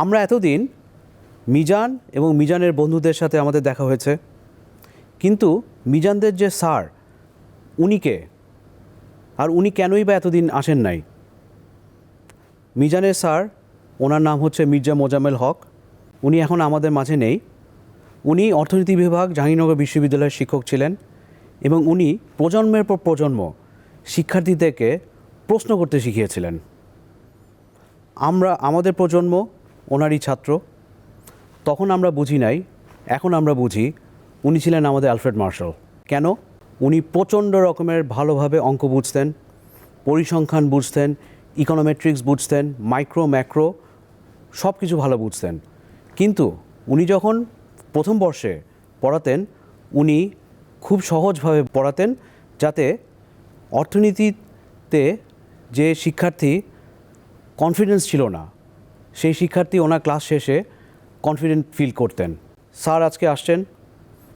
আমরা এতদিন মিজান এবং মিজানের বন্ধুদের সাথে আমাদের দেখা হয়েছে। কিন্তু মিজানদের যে স্যার উনিকে আর উনি কেনই বা এতদিন আসেন নাই? মিজানের স্যার, ওনার নাম হচ্ছে মির্জা মোজামেল হক। উনি এখন আমাদের মাঝে নেই। উনি অর্থনীতি বিভাগ, জাহাঙ্গীরনগর বিশ্ববিদ্যালয়ের শিক্ষক ছিলেন এবং উনি প্রজন্মের পর প্রজন্ম শিক্ষার্থীদেরকে প্রশ্ন করতে শিখিয়েছিলেন। আমরা, আমাদের প্রজন্ম ওনারই ছাত্র। তখন আমরা বুঝি নাই, এখন আমরা বুঝি উনি ছিলেন আমাদের আলফ্রেড মার্শাল। কেন? উনি প্রচণ্ড রকমের ভালোভাবে অঙ্ক বুঝতেন, পরিসংখ্যান বুঝতেন, ইকোনোমেট্রিক্স বুঝতেন, মাইক্রো, ম্যাক্রো সব কিছু ভালো বুঝতেন। কিন্তু উনি যখন প্রথম বর্ষে পড়াতেন, উনি খুব সহজভাবে পড়াতেন যাতে অর্থনীতিতে যে শিক্ষার্থী কনফিডেন্স ছিল না। সেই শিক্ষার্থী ওনার ক্লাস শেষে কনফিডেন্ট ফিল করতেন। স্যার আজকে আসছেন।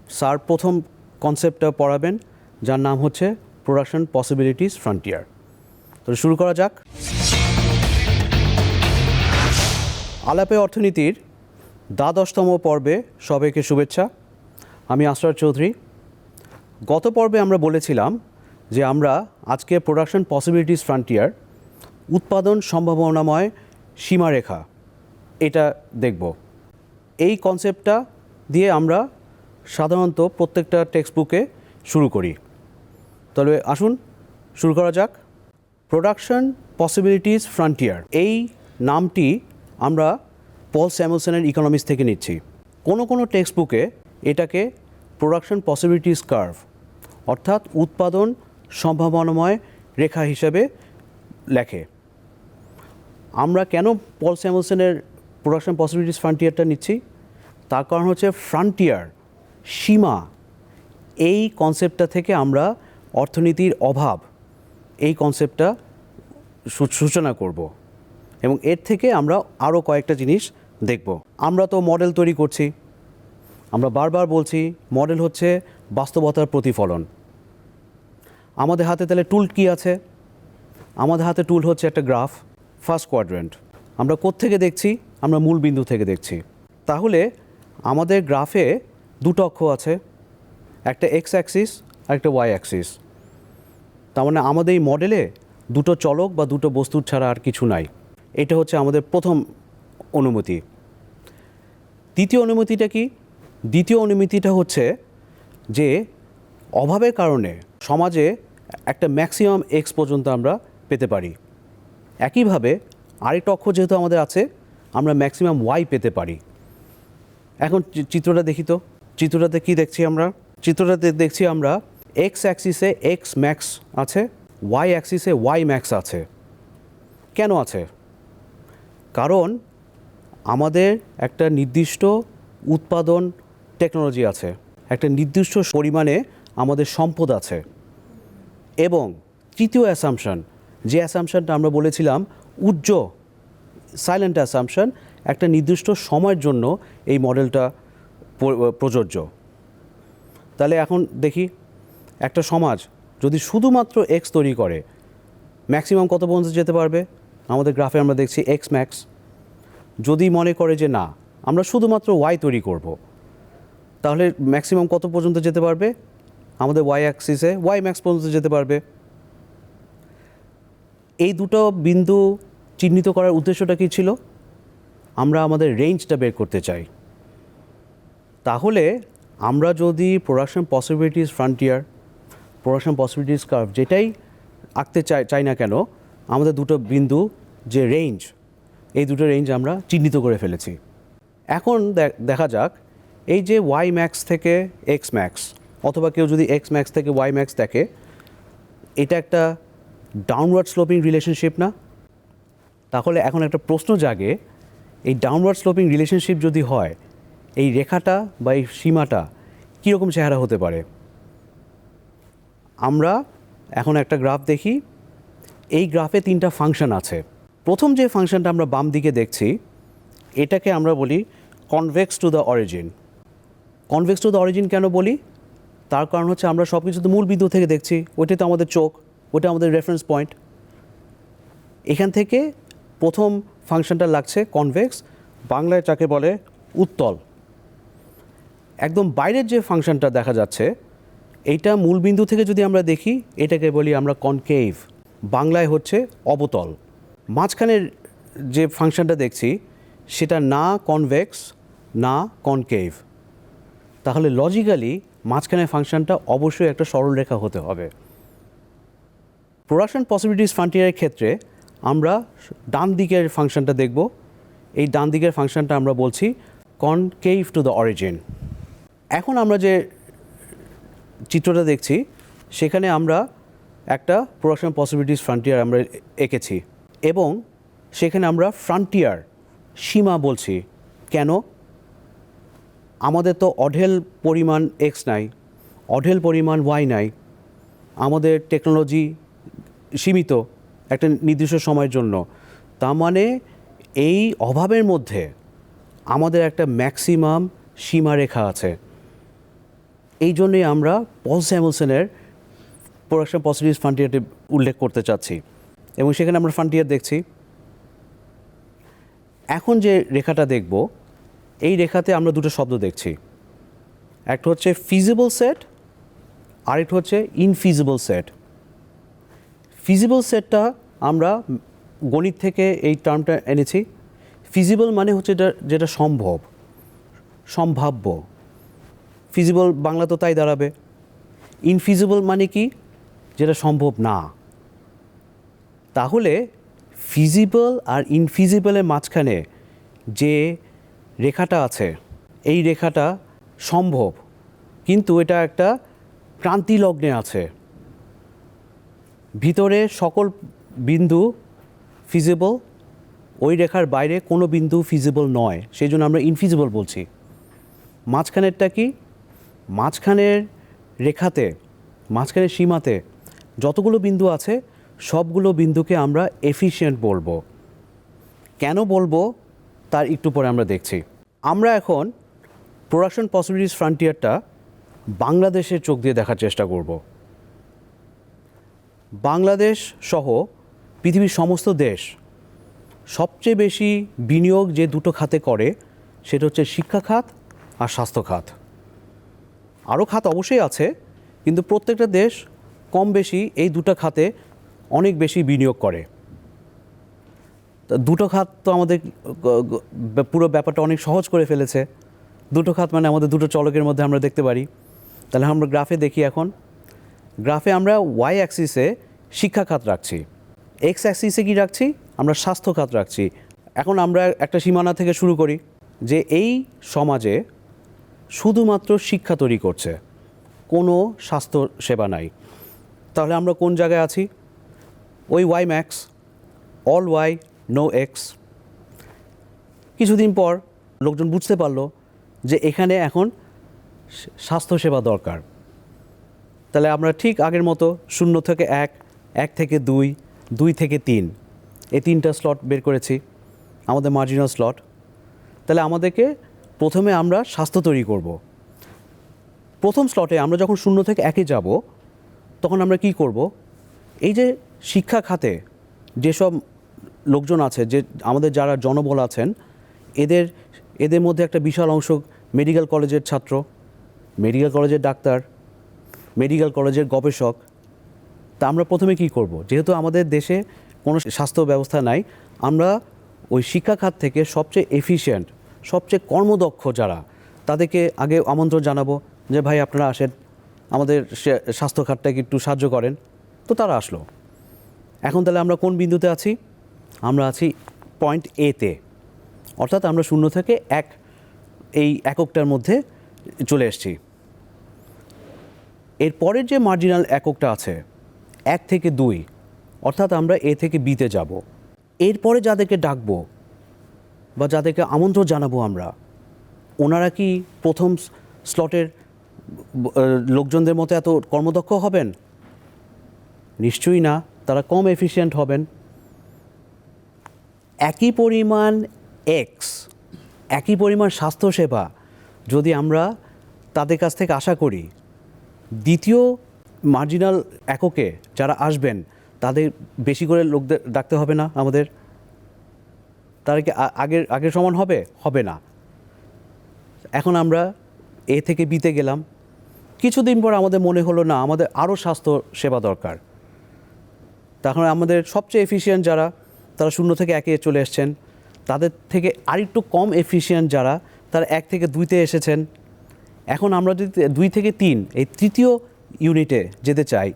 স্যার প্রথম কনসেপ্টটা পড়াবেন, যার নাম হচ্ছে প্রোডাকশন পসিবিলিটিস ফ্রন্টিয়ার তো শুরু করা যাক। আলাপে অর্থনীতির দ্বাদশতম পর্বে সবাইকে শুভেচ্ছা। আমি আসরার চৌধুরী। গত পর্বে আমরা বলেছিলাম যে আমরা আজকে প্রোডাকশন পসিবিলিটিস ফ্রন্টিয়ার উৎপাদন সম্ভাবনাময় সীমারেখা। এটা দেখব। এই কনসেপ্টটা দিয়ে আমরা সাধারণত প্রত্যেকটা টেক্সট বুকে শুরু করি। তবে আসুন শুরু করা যাক। প্রোডাকশন পসিবিলিটিস ফ্রন্টিয়ার এই নামটি আমরা পল স্যামুলসনের ইকোনমিক্স থেকে নিচ্ছি। কোনো কোনো টেক্সট বুকে এটাকে প্রোডাকশন পসিবিলিটিস কার্ভ অর্থাৎ উৎপাদন সম্ভাবনাময় রেখা হিসেবে লেখে। আমরা কেন পল স্যামুলসনের প্রোডাকশন পসিবিলিটিস ফ্রন্টিয়ারটা নিচ্ছি? তার কারণ হচ্ছে ফ্রন্টিয়ার সীমা, এই কনসেপ্টটা থেকে আমরা অর্থনীতির অভাব, এই কনসেপ্টটা সূচনা করব এবং এর থেকে আমরা আরও কয়েকটা জিনিস দেখব। আমরা তো মডেল তৈরি করছি। আমরা বারবার বলছি মডেল হচ্ছে বাস্তবতার প্রতিফলন। আমাদের হাতে তাহলে টুল কি আছে? আমাদের হাতে টুল হচ্ছে একটা গ্রাফ ফার্স্ট কোয়াড্রেন্ট। আমরা কোত্থেকে দেখছি? আমরা মূল বিন্দু থেকে দেখছি। তাহলে আমাদের গ্রাফে দুটো অক্ষ আছে, একটা এক্স অ্যাক্সিস আর একটা ওয়াই অ্যাক্সিস। তার মানে আমাদের এই মডেলে দুটো চলক বা দুটো বস্তুর ছাড়া আর কিছু নাই। এটা হচ্ছে আমাদের প্রথম অনুমতি। দ্বিতীয় অনুমতিটা কি? দ্বিতীয় অনুমতিটা হচ্ছে যে অভাবের কারণে সমাজে একটা ম্যাক্সিমাম এক্স পর্যন্ত আমরা পেতে পারি। একইভাবে আরেকটা অক্ষ যেহেতু আমাদের আছে, আমরা ম্যাক্সিমাম ওয়াই পেতে পারি। এখন চিত্রটা দেখি তো। চিত্রটাতে কি দেখছি আমরা? চিত্রটাতে দেখছি আমরা এক্স অ্যাক্সিসে এক্স ম্যাক্স আছে ওয়াই অ্যাক্সিসে ওয়াই ম্যাক্স আছে। কেন আছে? কারণ আমাদের একটা নির্দিষ্ট উৎপাদন টেকনোলজি আছে, একটা নির্দিষ্ট পরিমাণে আমাদের সম্পদ আছে। এবং তৃতীয় অ্যাসামশন যে অ্যাসামশনটা আমরা বলেছিলাম উজ্জ সাইলেন্ট অ্যাসামশন একটা নির্দিষ্ট সময়ের জন্য এই মডেলটা প্রযোজ্য। তাহলে এখন দেখি, একটা সমাজ যদি শুধুমাত্র এক্স তৈরি করে ম্যাক্সিমাম কত পর্যন্ত যেতে পারবে? আমাদের গ্রাফে আমরা দেখছি এক্স ম্যাক্স যদি মনে করে যে না, আমরা শুধুমাত্র ওয়াই তৈরি করব, তাহলে ম্যাক্সিমাম কত পর্যন্ত যেতে পারবে? আমাদের ওয়াই অ্যাক্সিসে ওয়াই ম্যাক্স পর্যন্ত যেতে পারবে। এই দুটো বিন্দু চিহ্নিত করার উদ্দেশ্যটা কী ছিল? আমরা আমাদের রেঞ্জটা বের করতে চাই। তাহলে আমরা যদি production possibilities frontier production possibilities curve যেটাই আঁকতে চাই চাই না কেন, আমাদের দুটো বিন্দু যে রেঞ্জ এই দুটো রেঞ্জ আমরা চিহ্নিত করে ফেলেছি। এখন দেখা যাক, এই যে ওয়াই ম্যাক্স থেকে এক্স ম্যাক্স অথবা কেউ যদি এক্স ম্যাক্স থেকে ওয়াই ম্যাক্স দেখে, এটা একটা ডাউনওয়ার্ড স্লোপিং রিলেশনশিপ না? তাহলে এখন একটা প্রশ্ন জাগে, এই ডাউনওয়ার্ড স্লোপিং রিলেশনশিপ যদি হয়, এই রেখাটা বা এই সীমাটা কীরকম চেহারা হতে পারে? আমরা এখন একটা গ্রাফ দেখি, এই গ্রাফে তিনটা ফাংশন আছে। প্রথম যে ফাংশনটা আমরা বাম দিকে দেখছি, এটাকে আমরা বলি convex to the origin convex to the origin কেন বলি? তার কারণ হচ্ছে আমরা সব কিছু তো মূল বিন্দু থেকে দেখছি, ওইটাই তো আমাদের চোখ। ওটা আমাদের রেফারেন্স পয়েন্ট এখান থেকে প্রথম ফাংশনটা লাগছে কনভেক্স বাংলায় যাকে বলে উত্তল। একদম বাইরের যে ফাংশনটা দেখা যাচ্ছে, এইটা মূলবিন্দু থেকে যদি আমরা দেখি, এটাকে বলি আমরা কনকেভ বাংলায় হচ্ছে অবতল। মাঝখানের যে ফাংশনটা দেখছি, সেটা না কনভেক্স না কনকেভ তাহলে লজিক্যালি মাঝখানের ফাংশনটা অবশ্যই একটা সরলরেখা হতে হবে। প্রোডাকশন পসিবিলিটিস ফ্রন্টিয়ারের ক্ষেত্রে আমরা ডান দিকের ফাংশনটা দেখব। এই ডান দিকের ফাংশনটা আমরা বলছি কনকেভ টু দ্য অরিজিন এখন আমরা যে চিত্রটা দেখছি, সেখানে আমরা একটা প্রোডাকশন পসিবিলিটিস ফ্রন্টিয়ার আমরা এঁকেছি এবং সেখানে আমরা ফ্রন্টিয়ার সীমা বলছি। কেন? আমাদের তো অঢেল পরিমাণ এক্স নাই, অঢেল পরিমাণ ওয়াই নাই, আমাদের টেকনোলজি সীমিত একটা নির্দিষ্ট সময়ের জন্য। তার মানে এই অভাবের মধ্যে আমাদের একটা ম্যাক্সিমাম সীমারেখা আছে। এই জন্যই আমরা পল স্যামুলসনের প্রোডাকশন পসিটিভ ফান্টিয়ারটি উল্লেখ করতে চাচ্ছি এবং সেখানে আমরা ফান্টিয়ার দেখছি। এখন যে রেখাটা দেখব, এই রেখাতে আমরা দুটো শব্দ দেখছি। একটা হচ্ছে ফিজিবল সেট, আরেকটা হচ্ছে ইনফিজিবল সেট। ফিজিবল সেটটা আমরা গণিত থেকে এই টার্মটা এনেছি। ফিজিবল মানে হচ্ছে যেটা যেটা সম্ভব, সম্ভাব্য। ফিজিবল বাংলা তো তাই দাঁড়াবে। ইনফিজিবল মানে কি? যেটা সম্ভব না। তাহলে ফিজিবল আর ইনফিজিবলের মাঝখানে যে রেখাটা আছে, এই রেখাটা সম্ভব। কিন্তু এটা একটা ক্রান্তি লগ্নে আছে। ভিতরে সকল বিন্দু ফিজিবল ওই রেখার বাইরে কোনো বিন্দু ফিজিবল নয়। সেই জন্য আমরা ইনফিজিবল বলছি। মাঝখানেরটা কি? মাঝখানের রেখাতে, মাঝখানের সীমাতে যতগুলো বিন্দু আছে, সবগুলো বিন্দুকে আমরা এফিশিয়েন্ট বলব। কেন বলব? তার একটু পরে আমরা দেখছি। আমরা এখন প্রোডাকশন পসিবিলিটিস ফ্রন্টিয়ারটা বাংলাদেশের চোখ দিয়ে দেখার চেষ্টা করব। বাংলাদেশ সহ পৃথিবীর সমস্ত দেশ সবচেয়ে বেশি বিনিয়োগ যে দুটো খাতে করে, সেটা হচ্ছে শিক্ষা খাত আর স্বাস্থ্য খাত। আরও খাত অবশ্যই আছে, কিন্তু প্রত্যেকটা দেশ কম বেশি এই দুটো খাতে অনেক বেশি বিনিয়োগ করে। দুটো খাত তো আমাদের পুরো ব্যাপারটা অনেক সহজ করে ফেলেছে। দুটো খাত মানে আমাদের দুটো চলকের মধ্যে আমরা দেখতে পারি। তাহলে আমরা গ্রাফে দেখি এখন। গ্রাফে আমরা ওয়াই অ্যাক্সিসে শিক্ষা খাত রাখছি। এক্স অ্যাক্সিসে কি রাখছি? আমরা স্বাস্থ্য খাত রাখছি। এখন আমরা একটা সীমানা থেকে শুরু করি যে এই সমাজে শুধুমাত্র শিক্ষা তৈরি করছে, কোনো স্বাস্থ্য সেবা নাই। তাহলে আমরা কোন জায়গায় আছি? ওই Y max all Y no X কিছুদিন পর লোকজন বুঝতে পারল যে এখানে এখন স্বাস্থ্যসেবা দরকার। তাহলে আমরা ঠিক আগের মতো শূন্য থেকে এক এক থেকে দুই দুই থেকে তিন। এই তিনটা স্লট বের করেছি, আমাদের মার্জিনাল স্লট তাহলে আমাদেরকে প্রথমে আমরা স্বাস্থ্য তৈরি করব। প্রথম স্লটে আমরা যখন শূন্য থেকে একে যাব, তখন আমরা কি করব? এই যে শিক্ষা খাতে যেসব লোকজন আছে, যে আমাদের যারা জনবল আছেন, এদের এদের মধ্যে একটা বিশাল অংশ মেডিকেল কলেজের ছাত্র মেডিকেল কলেজের ডাক্তার মেডিকেল কলেজের গবেষক। তা আমরা প্রথমে কি করব? যেহেতু আমাদের দেশে কোনো স্বাস্থ্য ব্যবস্থা নাই, আমরা ওই শিক্ষা খাত থেকে সবচেয়ে এফিশিয়েন্ট সবচেয়ে কর্মদক্ষ যারা, তাদেরকে আগে আমন্ত্রণ জানাব যে, ভাই, আপনারা আসেন, আমাদের স্বাস্থ্য খাতটাকে একটু সাহায্য করেন। তো তারা আসলো। এখন তাহলে আমরা কোন বিন্দুতে আছি? আমরা আছি পয়েন্ট এতে অর্থাৎ আমরা শূন্য থেকে এক, এই এককটার মধ্যে চলে এসেছি। এর পরের যে মার্জিনাল এককটা আছে এক থেকে দুই, অর্থাৎ আমরা এ থেকে বিতে যাব। এরপরে যাদেরকে ডাকবো বা যাদেরকে আমন্ত্রণ জানাব আমরা, ওনারা কি প্রথম স্লটের লোকজনদের মতো এত কর্মদক্ষ হবেন? নিশ্চয়ই না, তারা কম এফিশিয়েন্ট হবেন। একই পরিমাণ এক্স, একই পরিমাণ স্বাস্থ্যসেবা যদি আমরা তাদের কাছ থেকে আশা করি। দ্বিতীয় মার্জিনাল এককে যারা আসবেন, তাদের বেশি করে লোকদের ডাকতে হবে না আমাদের? তারা কি আগের আগের সমান হবে? হবে না। এখন আমরা এ থেকে বিতে গেলাম। কিছুদিন পর আমাদের মনে হলো, না, আমাদের আরও স্বাস্থ্য সেবা দরকার। তখন আমাদের সবচেয়ে এফিশিয়েন্ট যারা, তারা শূন্য থেকে একে চলে এসছেন। তাদের থেকে আরেকটু কম এফিশিয়েন্ট যারা, তারা এক থেকে দুইতে এসেছেন। এখন আমরা যদি দুই থেকে তিন, এই তৃতীয় ইউনিটে যেতে চাই,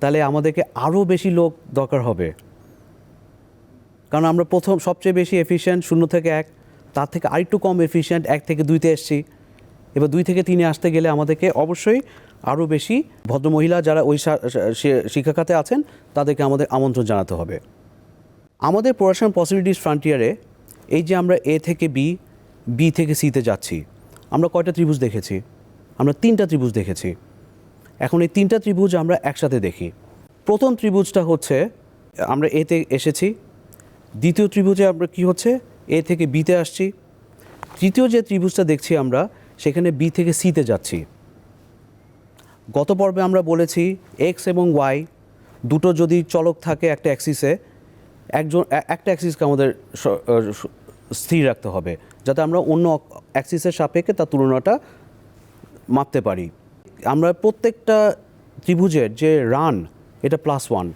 তাহলে আমাদেরকে আরও বেশি লোক দরকার হবে। কারণ আমরা প্রথম সবচেয়ে বেশি এফিশিয়েন্ট শূন্য থেকে এক, তার থেকে আরেকটু কম এফিশিয়েন্ট এক থেকে দুইতে এসছি। এবার দুই থেকে তিনে আসতে গেলে আমাদেরকে অবশ্যই আরও বেশি ভদ্রমহিলা যারা ওই শিক্ষা খাতে আছেন, তাদেরকে আমাদের আমন্ত্রণ জানাতে হবে। আমাদের প্রোডাকশন পসিবিলিটিস ফ্রন্টিয়ারে এই যে আমরা এ থেকে বি বি থেকে সিতে যাচ্ছি, আমরা কয়টা ত্রিভুজ দেখেছি? আমরা তিনটা ত্রিভুজ দেখেছি। এখন এই তিনটা ত্রিভুজ আমরা একসাথে দেখি। প্রথম ত্রিভুজটা হচ্ছে, আমরা এতে এসেছি। দ্বিতীয় ত্রিভুজে আমরা কি হচ্ছে? এ থেকে বিতে আসছি। তৃতীয় যে ত্রিভুজটা দেখছি আমরা, সেখানে বি থেকে সিতে যাচ্ছি। গত পর্বে আমরা বলেছি এক্স এবং ওয়াই দুটো যদি চলক থাকে একটা অ্যাক্সিসে একজন একটা অ্যাক্সিসকে আমাদের স্থির রাখতে হবে, যাতে আমরা অন্য অ্যাক্সিসের সাপেক্ষে তার তুলনাটা মাপতে পারি। প্রত্যেকটা ত্রিভুজের যে রান, এটা plus one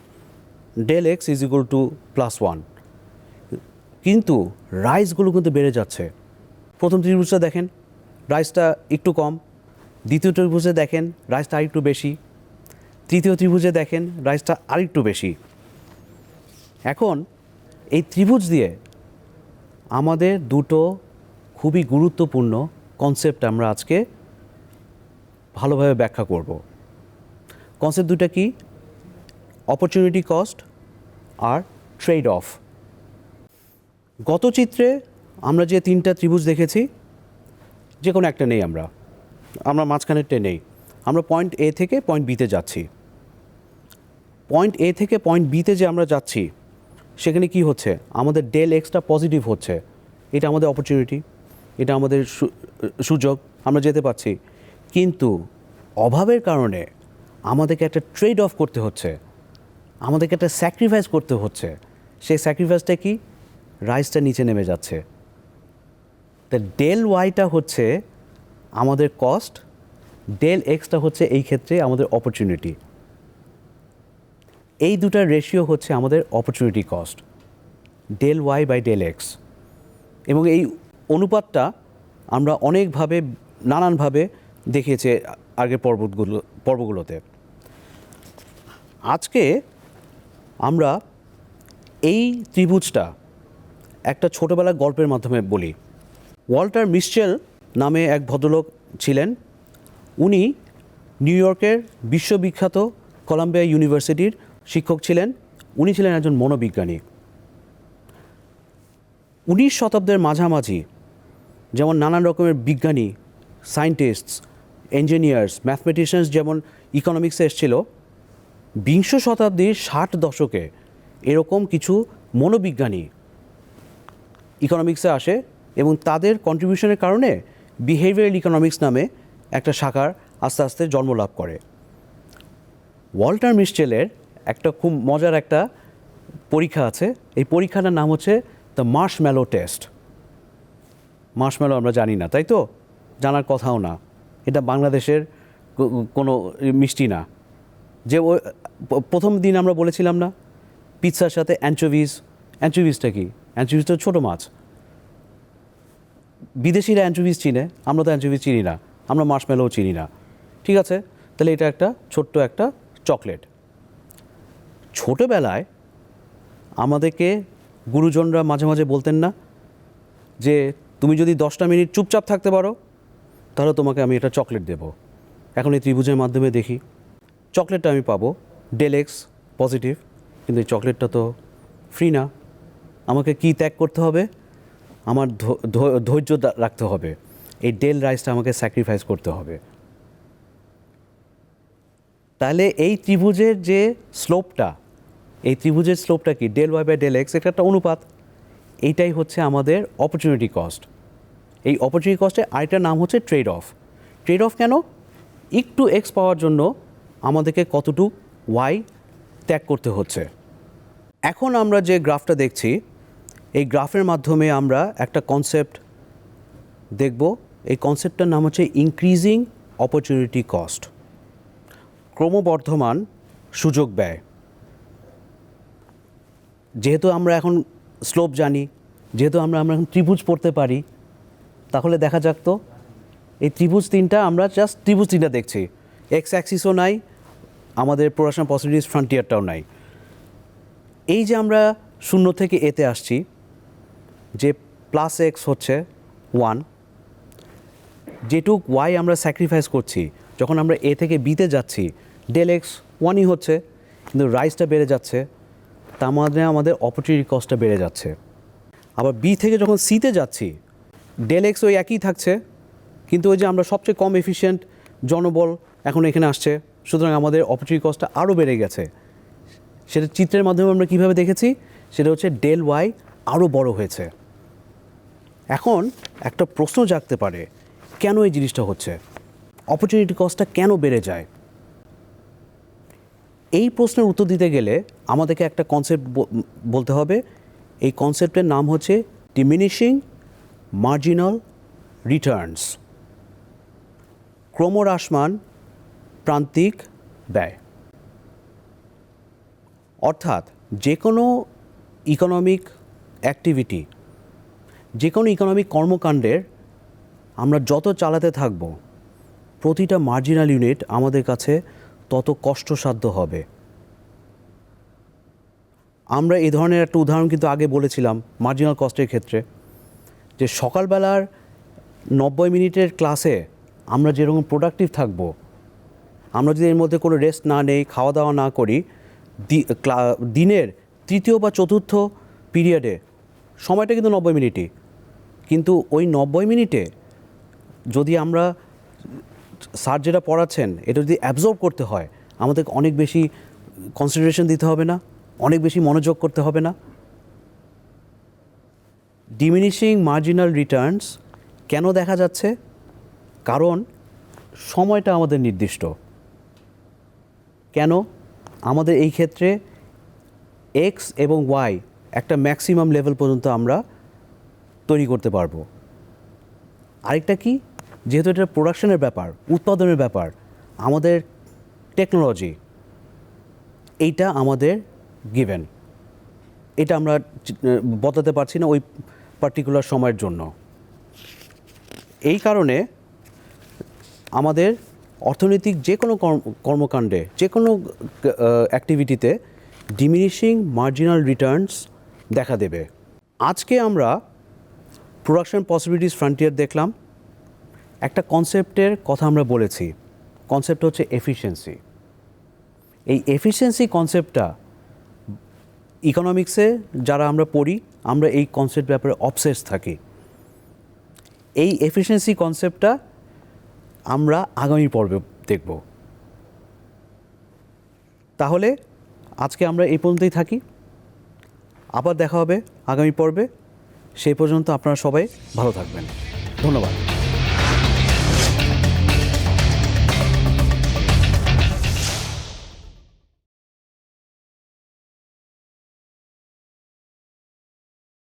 del X is equal to plus one কিন্তু রাইসগুলো কিন্তু বেড়ে যাচ্ছে। প্রথম ত্রিভুজটা দেখেন রাইসটা একটু কম। দ্বিতীয় ত্রিভুজে দেখেন রাইসটা আরেকটু বেশি। তৃতীয় ত্রিভুজে দেখেন রাইসটা আরেকটু বেশি। এখন এই ত্রিভুজ দিয়ে আমাদের দুটো খুবই গুরুত্বপূর্ণ কনসেপ্ট আমরা আজকে ভালোভাবে ব্যাখ্যা করব। কনসেপ্ট দুটা কি? অপরচুনিটি কস্ট আর ট্রেড অফ গত চিত্রে আমরা যে তিনটা ত্রিভুজ দেখেছি যে কোনো একটা নেই আমরা। আমরা মাঝখানেরটা নেই। আমরা পয়েন্ট এ থেকে পয়েন্ট বিতে যাচ্ছি। পয়েন্ট এ থেকে পয়েন্ট বিতে যে আমরা যাচ্ছি, সেখানে কি হচ্ছে? আমাদের ডেল এক্সটা পজিটিভ হচ্ছে। এটা আমাদের অপরচুনিটি এটা আমাদের সুযোগ। আমরা যেতে পারছি। কিন্তু অভাবের কারণে আমাদেরকে একটা ট্রেড অফ করতে হচ্ছে। আমাদেরকে একটা স্যাক্রিফাইস করতে হচ্ছে। সেই স্যাক্রিফাইসটা কি? রাইসটা নিচে নেমে যাচ্ছে। তা ডেল ওয়াইটা হচ্ছে আমাদের কস্ট ডেল এক্সটা হচ্ছে এই ক্ষেত্রে আমাদের অপরচুনিটি এই দুটার রেশিও হচ্ছে আমাদের opportunity cost del Y by del X এবং এই অনুপাতটা আমরা অনেকভাবে, নানানভাবে দেখিয়েছে আগের পর্বতগুলো, পর্বগুলোতে। আজকে আমরা এই ত্রিভুজটা একটা ছোটোবেলার গল্পের মাধ্যমে বলি। ওয়াল্টার মিশ্চেল নামে এক ভদ্রলোক ছিলেন। উনি নিউ ইয়র্কের বিশ্ববিখ্যাত কলাম্বিয়া ইউনিভার্সিটির শিক্ষক ছিলেন। উনি ছিলেন একজন মনোবিজ্ঞানী। উনিশ শতাব্দের মাঝামাঝি যেমন নানান রকমের বিজ্ঞানী, সায়েন্টিস্টস ইঞ্জিনিয়ার্স ম্যাথমেটিশিয়ানস যেমন ইকোনমিক্সে এসেছিল, বিংশ শতাব্দীর ষাট দশকে এরকম কিছু মনোবিজ্ঞানী ইকোনমিক্সে আসে এবং তাদের কন্ট্রিবিউশনের কারণে বিহেভিয়ারাল ইকোনমিক্স নামে একটা শাখার আস্তে আস্তে জন্ম লাভ করে। ওয়াল্টার মিস্টেলের একটা খুব মজার একটা পরীক্ষা আছে। এই পরীক্ষাটার নাম হচ্ছে the marshmallow test marshmallow আমরা জানি না, তাই তো? জানার কথাও না। এটা বাংলাদেশের কোনো মিষ্টি না। যে ও প্রথম দিন আমরা বলেছিলাম না পিৎজার সাথে অ্যাঞ্চোভিস অ্যাঞ্চোভিসটা কি? অ্যাঞ্চোভিস তো ছোটো মাছ। বিদেশিরা অ্যাঞ্চোভিস চিনে, আমরা তো অ্যাঞ্চোভিস চিনি না, আমরা মার্শমেলোও চিনি না। ঠিক আছে? তাহলে এটা একটা ছোট্ট একটা চকলেট ছোটোবেলায় আমাদেরকে গুরুজনরা মাঝে মাঝে বলতেন না যে, তুমি যদি দশটা মিনিট চুপচাপ থাকতে পারো তাহলে তোমাকে আমি এটা চকলেট দেবো। এখন এই ত্রিভুজের মাধ্যমে দেখি। চকলেটটা আমি পাবো। ডেলেক্স পজিটিভ কিন্তু এই চকলেটটা তো ফ্রি না। আমাকে কি ত্যাগ করতে হবে? আমার ধৈর্য রাখতে হবে। এই ডেল রাইসটা আমাকে স্যাক্রিফাইস করতে হবে। তাহলে এই ত্রিভুজের যে স্লোপটা, এই ত্রিভুজের স্লোপটা কি? Del Y by del X এটা একটা অনুপাত। এইটাই হচ্ছে আমাদের অপরচুনিটি কস্ট এই অপরচুনিটি কস্টের আরেকটার নাম হচ্ছে ট্রেড অফ ট্রেড অফ কেন? একটু এক্স পাওয়ার জন্য আমাদেরকে কতটুক ওয়াই ত্যাগ করতে হচ্ছে। এখন আমরা যে গ্রাফটা দেখছি, এই গ্রাফের মাধ্যমে আমরা একটা কনসেপ্ট দেখব। এই কনসেপ্টটার নাম হচ্ছে ইনক্রিজিং অপরচুনিটি কস্ট ক্রমবর্ধমান সুযোগ ব্যয়। যেহেতু আমরা এখন স্লোপ জানি, যেহেতু আমরা আমরা এখন ত্রিভুজ পড়তে পারি তাহলে দেখা যাক তো। এই ত্রিভুজ তিনটা আমরা জাস্ট ত্রিভুজ তিনটা দেখছি। এক্স অ্যাক্সিসও নাই, আমাদের প্রোডাকশন পসিবিলিটিস ফ্রন্টিয়ারটাও নাই। এই যে আমরা শূন্য থেকে এতে আসছি, যে প্লাস এক্স হচ্ছে ওয়ান যেটুক ওয়াই আমরা স্যাক্রিফাইস করছি, যখন আমরা এ থেকে বিতে যাচ্ছি ডেল এক্স ওয়ানই হচ্ছে, কিন্তু রাইসটা বেড়ে যাচ্ছে, তার মানে আমাদের অপরচুনিটি কস্টটা বেড়ে যাচ্ছে। আবার বি থেকে যখন সিতে যাচ্ছি ডেল এক্স ওই একই থাকছে, কিন্তু ওই যে আমরা সবচেয়ে কম এফিশিয়েন্ট জনবল এখন এখানে আসছে। সুতরাং আমাদের অপরচুনিটি কস্টটা আরও বেড়ে গেছে। সেটা চিত্রের মাধ্যমে আমরা কীভাবে দেখেছি? সেটা হচ্ছে ডেল ওয়াই আরও বড় হয়েছে। এখন একটা প্রশ্ন জাগতে পারে, কেন এই জিনিসটা হচ্ছে? অপরচুনিটি কস্টটা কেন বেড়ে যায়? এই প্রশ্নের উত্তর দিতে গেলে আমাদেরকে একটা কনসেপ্ট বলতে হবে। এই কনসেপ্টের নাম হচ্ছে ডিমিনিশিং মার্জিনাল রিটার্নস ক্রমহ্রাসমান প্রান্তিক ব্যয়। অর্থাৎ যে কোনো ইকোনমিক অ্যাক্টিভিটি যে কোনো ইকোনমিক কর্মকাণ্ডের আমরা যত চালাতে থাকব, প্রতিটা মার্জিনাল ইউনিট আমাদের কাছে তত কষ্টসাধ্য হবে। আমরা এই ধরনের একটা উদাহরণ কিন্তু আগে বলেছিলাম মার্জিনাল কস্টের ক্ষেত্রে। যে সকালবেলার নব্বই মিনিটের ক্লাসে আমরা যেরকম প্রোডাক্টিভ থাকব, আমরা যদি এর মধ্যে কোনো রেস্ট না নেই খাওয়া দাওয়া না করি দিনের তৃতীয় বা চতুর্থ পিরিয়ডে সময়টা কিন্তু নব্বই মিনিটই। কিন্তু ওই নব্বই মিনিটে যদি আমরা স্যার যেটা পড়াচ্ছেন, এটা যদি অ্যাবজর্ব করতে হয় আমাদের অনেক বেশি কনসিডারেশন দিতে হবে না, অনেক বেশি মনোযোগ করতে হবে না। ডিমিনিশিং মার্জিনাল রিটার্নস কেন দেখা যাচ্ছে? কারণ সময়টা আমাদের নির্দিষ্ট। কেন? আমাদের এই ক্ষেত্রে এক্স এবং ওয়াই একটা ম্যাক্সিমাম লেভেল পর্যন্ত আমরা তৈরি করতে পারব। আরেকটা কি? যেহেতু এটা প্রোডাকশনের ব্যাপার, উৎপাদনের ব্যাপার, আমাদের টেকনোলজি এইটা আমাদের গিভেন এটা আমরা বদলাতে পারছি না, ওই পার্টিকুলার সময়ের জন্য। এই কারণে আমাদের অর্থনৈতিক যে কোনো কর্ম- কর্মকাণ্ডে, যে কোনো অ্যাক্টিভিটিতে ডিমিনিশিং মার্জিনাল রিটার্নস দেখা দেবে। আজকে আমরা প্রোডাকশন পসিবিলিটিস ফ্রন্টিয়ার দেখলাম। একটা কনসেপ্টের কথা আমরা বলেছি। কনসেপ্ট হচ্ছে এফিসিয়েন্সি এই এফিসিয়েন্সি কনসেপ্টটা ইকোনমিক্সে যারা আমরা পড়ি আমরা এই কনসেপ্ট ব্যাপারে অবসেস থাকি। এই এফিসিয়েন্সি কনসেপ্টটা আমরা আগামী পর্বে দেখব। তাহলে আজকে আমরা এই পর্যন্তই থাকি। আবার দেখা হবে আগামী পর্বে। সেই পর্যন্ত আপনারা সবাই ভালো থাকবেন। ধন্যবাদ।